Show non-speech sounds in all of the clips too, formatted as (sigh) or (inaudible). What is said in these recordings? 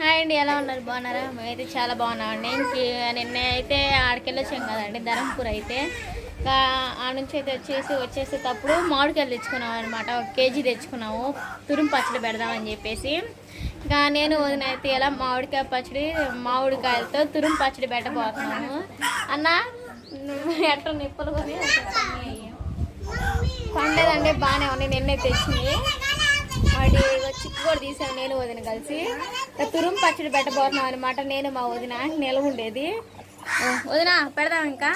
Hi అండి ఎలా ఉన్నారు? బాగున్నారా? మేమైతే చాలా బాగున్నామండి ఇంక నిన్న అయితే ఆడికెళ్ళి వచ్చాం కదండి ధరంపూర్ అయితే. ఇంకా ఆ నుంచి అయితే వచ్చేసి వచ్చేసేటప్పుడు మామిడికాయలు తెచ్చుకున్నాం అనమాట ఒక కేజీ తెచ్చుకున్నాము. తురుము పచ్చడి పెడదామని చెప్పేసి. ఇంకా నేను వదిన అయితే ఎలా మామిడికాయ పచ్చడి మామిడికాయలతో తురుము పచ్చడి పెట్టబోతున్నాము. అన్న ఎట్ట నిప్పులు కొని పండేదండి బాగానే ఉన్నాయి నిన్నే తెచ్చింది. వాడి చిక్కు కూడా తీసాను నేను వదిన కలిసి. తురుం పచ్చడి పెట్టబోతున్నాం అనమాట నేను మా వదిన నిలవ ఉండేది. వదిన పెడదాం ఇంకా.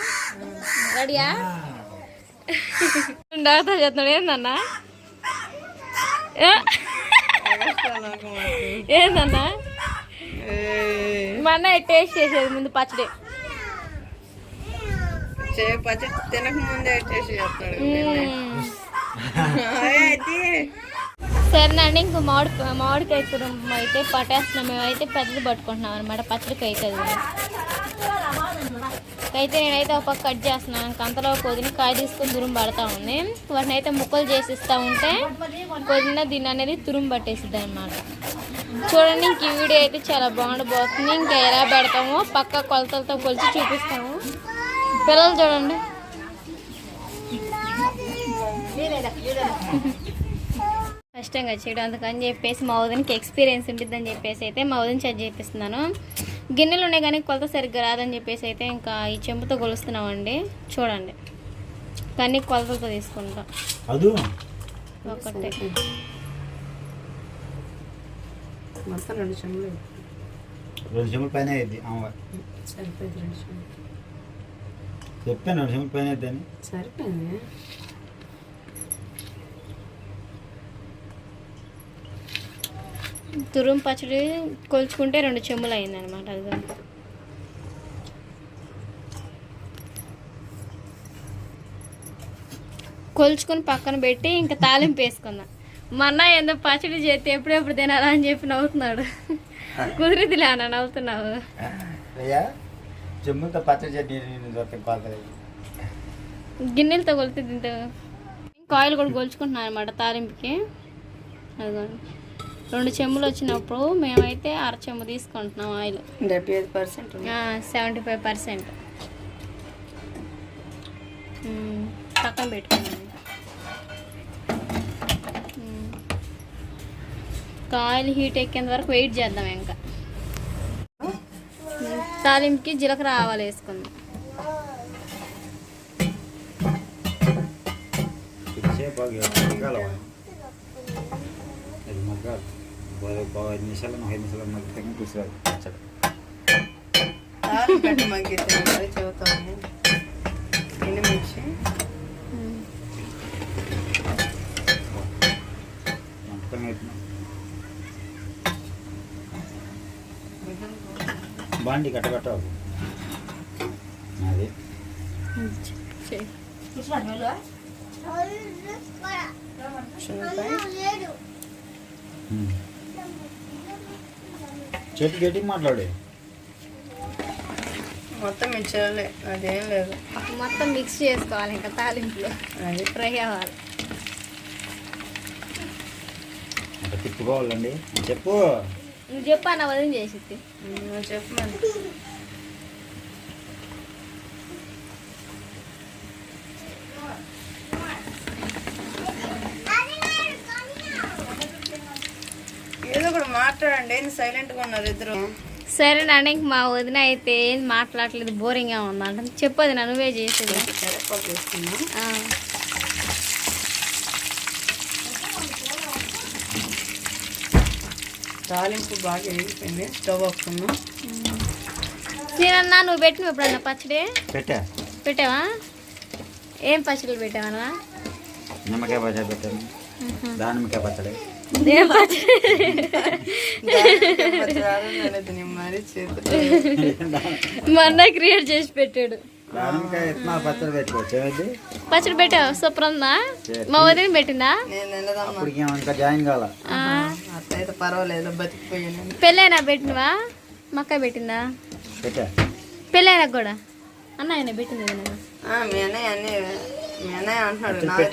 రెడీయా? (laughs) డాక్టర్ చెప్తున్నాడు ఏందన్నా? (laughs) ఏందన్నా? మా అన్నయ్య టేస్ట్ చేసేది ముందు పచ్చడి. పచ్చి తినక ముందే చేసి చెప్తాడు మ్మ్. అయితే సరేనండి ఇంకో మామిడి మామిడికాయ తురుము అయితే పట్టేస్తున్నాం. మేమైతే పెద్దది పట్టుకుంటున్నాం అనమాట పచ్చడికి అయితే అయితే నేనైతే ఒక పక్క కట్ చేస్తున్నాను. అంతలో కొద్దిని కాయ తీసుకొని తురుము పడతా ఉంది. వాటిని అయితే ముక్కలు చేసిస్తూ ఉంటే కొద్దిన దీన్ని అనేది తురుము పట్టేసిద్ది అనమాట చూడండి ఇంక ఈ వీడియో అయితే చాలా బాగుండబోతుంది ఇంకా ఎలా పెడతామో పక్క కొలతలతో కొలిచి చూపిస్తాము. పిల్లలు చూడండి. కష్టంగా చేయడం అందుకని చెప్పేసి మా వదినకి ఎక్స్పీరియన్స్ ఉంటుందని చెప్పేసి అయితే మా వదిన చేత చేపిస్తున్నాను. గిన్నెలు ఉన్నాయి కానీ కొలత సరిగ్గా రాదని చెప్పేసి అయితే ఇంకా ఈ చెంపుతో కొలుస్తున్నామండి చూడండి. కానీ కొలతలతో తీసుకుంటాం. ఒకటే. మొత్తం రెండు చెంబులు రెండు చెంబుల పైన అయింది సరిపోయింది రెండు చెంబులు. చెప్పాను రెండు చెంబుల పైన అయితే సరిపోయింది. తురుం పచ్చడి కొలుచుకుంటే రెండు చెంబులు అయిందనమాట అది కొలుచుకొని పక్కన పెట్టి ఇంకా తాలింపు వేసుకుందాం మా అన్న ఏందో పచ్చడి చేస్తే ఎప్పుడెప్పుడు తినాలా అని చెప్పి నవ్వుతున్నాడు. కుదిరిదిలే అన్న నవ్వుతున్నావు. పచ్చడి చట్నీ గిన్నెలతో కొలితే తింటే ఇంకా ఆయిల్ కూడా కొలుచుకుంటున్నాను అనమాట తాలింపుకి. అదిగోండి. రెండు చెంబులు వచ్చినప్పుడు మేమైతే అర చెంబు తీసుకుంటున్నాం ఆయిల్. డెబ్బై ఐదు పర్సెంట్ సెవెంటీ ఫైవ్ పర్సెంట్. పక్కన. ఇంకా ఆయిల్ హీట్ ఎక్కేంత వరకు వెయిట్ చేద్దాం ఇంకా. తాలింపుకి జీలకర్ర ఆవాలు వేసుకుందాం. సేపు మగ్గాలి. ఒక ఐదు నిమిషాలు ఒక ఐదు నిమిషాలు మగ్గితే కూర్చోవాలి పచ్చడి పెట్టి మగ్గితే చెబుతాము ఎండుమిర్చి బాండి కట్టకట్టావు అది చెయ్. చెట్టు గట్టిగా మాట్లాడే. మొత్తం మిర్చాలే అదేం లేదు. మొత్తం మిక్స్ చేసుకోవాలి ఇంకా తాలింపులో. అది. ఫ్రై అవ్వాలి తిప్పుకోవాలండి. చెప్పు. నువ్వు చెప్పు అన్న చేసిద్ది. నువ్వు చెప్పు మరి ఏదో ఒకటి మాట్లాడండి. ఏంది సైలెంట్గా ఉన్నారు ఇద్దరు. సరేనండి ఇంక మా వదిన అయితే ఏం మాట్లాడలేదు బోరింగ్గా ఉందంట చెప్పదు నా నువ్వే చేసేది. తాలింపు బాగా వేగిపోయింది. స్టవ్ ఆపుకున్నాం సీనన్నా నువ్వు పెట్టిన ఎప్పుడన్నా పచ్చడి? పెట్టా. పెట్టావా? ఏం పచ్చడి పెట్టావన్నా నిమ్మకాయ పచ్చడి పెట్టాను. దానిమ్మకాయ పచ్చడి. ఏం పచ్చడి మరి చేతులు మా అన్న క్రియేట్ చేసి పెట్టాడు. పచ్చడి పెట్టావు సూపర్ ఉందా? మా వదిన బతికిపోయాను పెళ్ళైనా పెట్టినవా? మక్క పెట్టిందా? పెట్టా. పెళ్ళైనా కూడా? అన్న ఆయన పెట్టింది మీ అన్నయ్య అన్నీ మీ అన్నయ్య అంటున్నాడు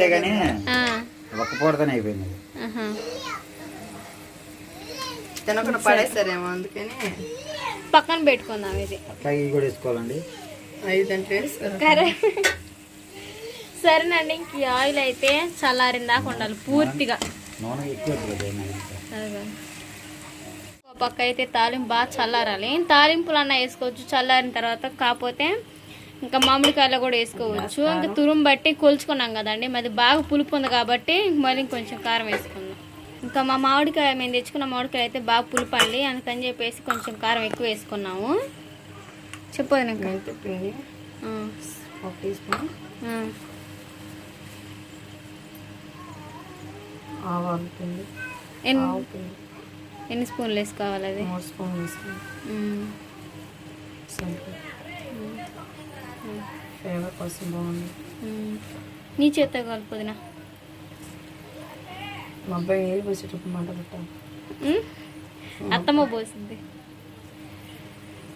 ఒక్క పూటతోనే అయిపోయింది. తినకుండా పడేస్తారేమో అందుకని. పక్కన పెట్టుకుందాం ఇది. అట్లా ఇవి కూడా వేసుకోవాలండి. సరేనండి ఇంక ఈ ఆయిల్ అయితే చల్లారిన దాకా ఉండాలి పూర్తిగా. నూనె ఎక్కువ పక్క అయితే తాలింపు బాగా చల్లారాలి. తాలింపులు అన్న వేసుకోవచ్చు చల్లారిన తర్వాత కాకపోతే ఇంకా మామిడికాయలు కూడా వేసుకోవచ్చు. ఇంకా తురుము బట్టి కొలుచుకున్నాం కదండి. మరి బాగా పులుపు ఉంది కాబట్టి మళ్ళీ కొంచెం కారం వేసుకుందాం. ఇంకా మా మామిడికాయ మేము తెచ్చుకున్న మామిడికాయ అయితే బాగా పులుపు అండి అందుకని చెప్పేసి కొంచెం కారం ఎక్కువ వేసుకున్నాము. చెప్పదు. పిండి. ఎన్ని స్పూన్లు వేసుకోవాలి అది? స్పూన్లు. సింపుల్. ఫ్లేవర్ కోసం బాగుంది. నీ చేత కలుపుదినా మా అబ్బాయి ఏది పోసేటప్పుడు మంట పెట్టాలి. ఉమ్? అత్తమ్మ పోసింది.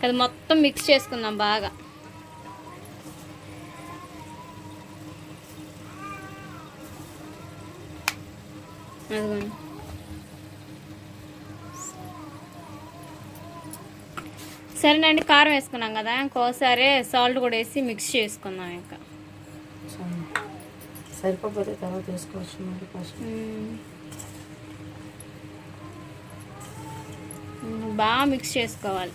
అది మొత్తం మిక్స్ చేసుకుందాం బాగా. అదిగోండి. సరేనండి కారం వేసుకున్నాం కదా ఇంకోసారి సాల్ట్ కూడా వేసి మిక్స్ చేసుకుందాం ఇంకా. సరిపోతే తర్వాత వేసుకోవచ్చు ఫస్ట్. బాగా మిక్స్ చేసుకోవాలి.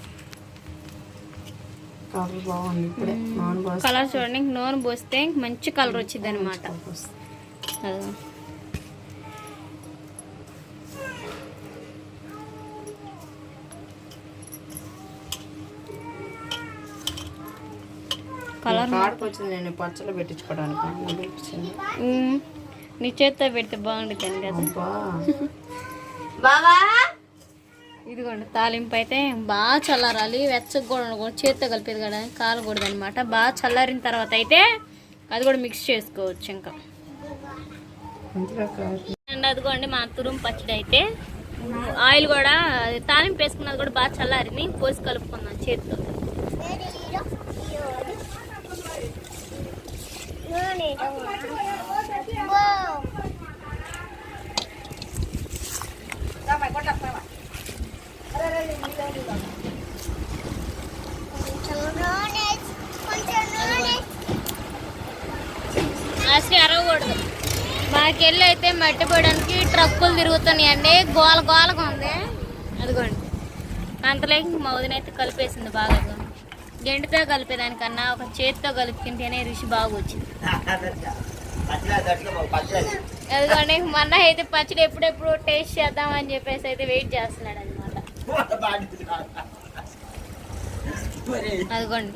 కలర్ చూడండి నూనె పోస్తే మంచి కలర్ వచ్చింది అనమాట కలర్ వచ్చింది నేను పచ్చళ్ళు పెట్టించుకోవడానికి. నీ చేత్తో పెడితే బాగుంటుంది కదా? బావా? ఇదిగోండి తాలింపు అయితే బాగా చల్లారాలి. వెచ్చగా కూడా ఉండకూడదు చేత్తో కలిపేది కదా కాలకూడదు అనమాట బాగా చల్లారిన తర్వాత అయితే అది కూడా మిక్స్ చేసుకోవచ్చు ఇంకా. అండ్ అదిగోండి మా తురుము పచ్చడి అయితే. ఆయిల్ కూడా తాలింపు వేసుకున్నది కూడా బాగా చల్లారింది. పోసి కలుపుకుందాం చేతితో. అసలు అరవకూడదు. మాకెళ్ళి అయితే మట్టి పోయడానికి ట్రక్కులు తిరుగుతున్నాయండి. గోల గోలగా ఉంది. అదిగోండి. అంతలోకి మా వదిన అయితే కలిపేసింది బాగా. గెంటితో కలిపేదానికన్నా ఒక చేతితో కలుపుకుంటేనే రుచి బాగా వచ్చింది అదిగోండి మొన్న అయితే పచ్చడి ఎప్పుడెప్పుడు టేస్ట్ చేద్దామని చెప్పేసి అయితే వెయిట్ చేస్తున్నాడు అనమాట అదిగోండి.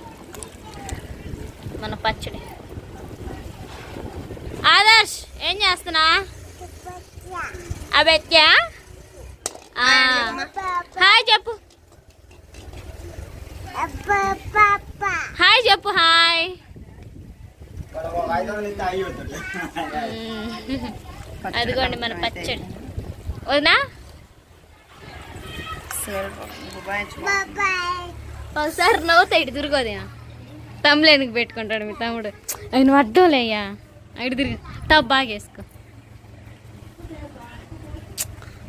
మన పచ్చడి. ఆదర్శ్ ఏం చేస్తున్నా? అబెత్యా? హాయ్ చెప్పు. హాయ్ చెప్పు హాయ్. (laughs) అదిగోండి మన పచ్చడి. వదినా. ఒకసారి నవ్వుతా ఇటు తిరగదు తమ్ములేనికి పెట్టుకుంటాడు మీ తమ్ముడు? అవి నువ్వు అడ్డంలేయ్యా ఇటు తిరిగి. టబ్ బాగా వేసుకో.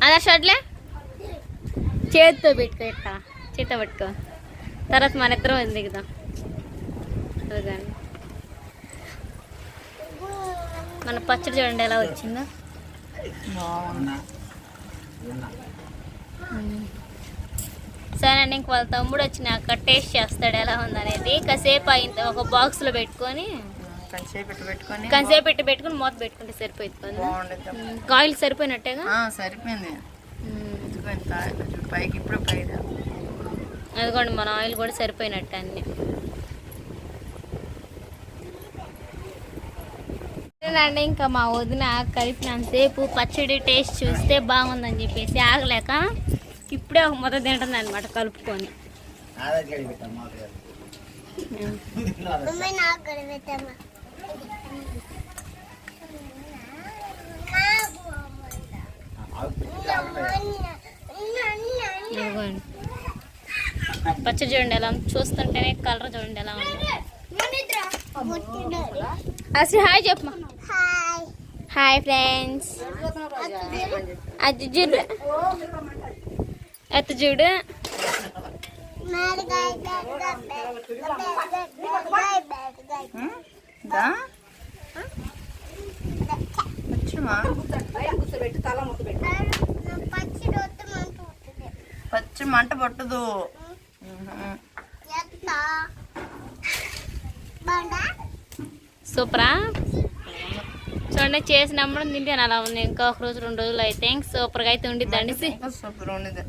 అలా షడ్లే చేతితో పెట్టుకో ఇట్ట. చేతితో పెట్టుకో. తర్వాత మన ఇద్దరం దిగుదాం? అదిగోండి మన పచ్చడి చూడండి ఎలా వచ్చిందో. బాగుంది సరేనండి ఇంక వాళ్ళ తమ్ముడు వచ్చినాక టేస్ట్ చేస్తాడు ఎలా ఉందనేది. కాసేపు అయిన ఒక బాక్స్లో పెట్టుకొని కంచేపు పెట్టి పెట్టుకొని కాసేపు పెట్టి పెట్టుకుని మూత పెట్టుకుంటే సరిపోతుంది కాయలు సరిపోయినట్టేగా? సరిపోయింది. పైకి ఇప్పుడు పైకి అదిగోండి మన ఆయిల్ కూడా సరిపోయినట్టు అన్ని. అండి ఇంకా మా వదిన కలిపినంతసేపు పచ్చడి టేస్ట్ చూస్తే బాగుందని చెప్పేసి ఆగలేక ఇప్పుడే ఒక మొద తింటుంది అనమాట కలుపుకొని ఉమ్. పచ్చడి చూడండి ఎలా ఉంది. చూస్తుంటేనే కలర్ చూడండి ఎలా ఉంది. అసలు హాయ్ చెప్పు హాయ్ ఫ్రెండ్స్. అది అత్త చూడు? దా. వచ్చుమా? పచ్చి మంట పట్టదు. సూపరా? చూడండి చేసినప్పుడు తింటాను అలా ఉంది. ఇంకా ఒక రోజు రెండు రోజులు అయితే ఇంక సూపర్గా అయితే ఉండిద్దండి సూపర్ ఉండేది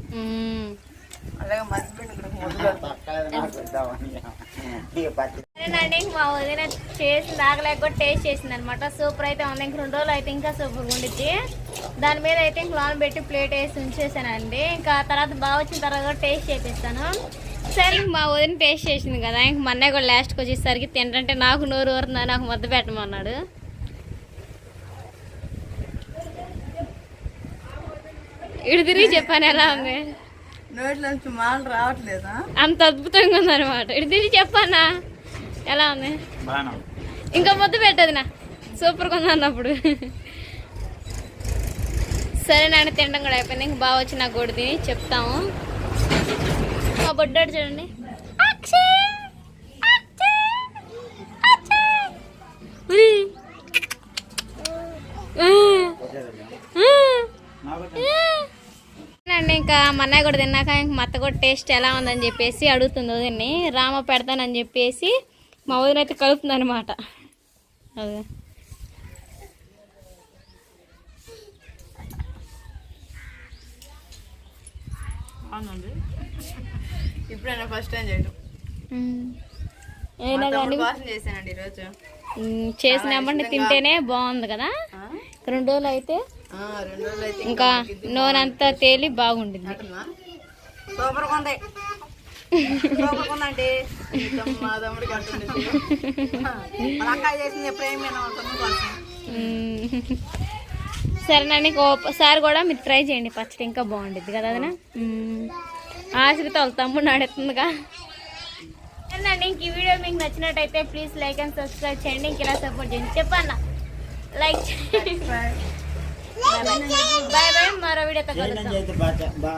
సరేనండి ఇంక మా వదిన చేసి నాగలేక టేస్ట్ చేసింది అనమాట సూపర్ అయితే ఉంది. ఇంక రెండు రోజులు అయితే ఇంకా సూపర్గా ఉండిద్ది. దాని మీద అయితే ఇంక లోన్ పెట్టి ప్లేట్ వేసి ఉంచేసానండి. ఇంకా తర్వాత బాగా వచ్చిన తర్వాత కూడా టేస్ట్ చేపిస్తాను. సరే ఇంక మా వదిన టేస్ట్ చేసింది కదా ఇంక మా అన్నయ్య కూడా లాస్ట్కి వచ్చేసరికి తింటంటే నాకు నోరు ఊరుతుందా నాకు ముద్ద పెట్టమన్నాడు. ఇటు తిరిగి చెప్పాను ఎలా ఉంది? నోట్లో నుంచి మాలు రావట్లేదా? అంత అద్భుతంగా ఉందన్నమాట. ఇటు తిరిగి చెప్పానా ఎలా ఉంది? ఇంకా ముద్ద పెట్టదు నా సూపర్గా ఉంది అన్నప్పుడు సరే నాన్న తినడం కూడా అయిపోయింది ఇంక బాగా వచ్చి నాకు కూడా తిని చెప్తాము. మా బొడ్డాడు చూడండి. అండి ఇంకా మా అన్నయ్య కూడా తిన్నాక ఇంక మత్త కూడా టేస్ట్ ఎలా ఉందని చెప్పేసి అడుగుతుంది వదిన్ని. రామ పెడతానని చెప్పేసి మా వదిన అయితే కలుపుతుంది అనమాట అదే ఇప్పుడైనా ఫస్ట్ టైం చేయడం అయినా కానీ కోసం చేశానండి ఈరోజు. చేసినామంటే తింటేనే బాగుంది కదా? రెండు రోజులు అయితే ఇంకా నూనె అంతా తేలి బాగుండింది ఉంది. మా తమ్ముడికి అంటుంది (laughs) అక్క చేసింది మ్మ్. సరేనండి ఇంకోసారి కూడా మీరు ట్రై చేయండి. పచ్చడి ఇంకా బాగుండిద్ది కదా అదనా? ఆశ్రిత వాళ్ళ తమ్ముడు నాడుతుందిగా సరేనండి ఇంక ఈ వీడియో మీకు నచ్చినట్టయితే ప్లీజ్ లైక్ అండ్ సబ్స్క్రైబ్ చేయండి. ఇంక ఇలా సపోర్ట్ చేయండి. చెప్పన్న. లైక్ చేయండి. బాయ్ బాయ్ మరో బాగా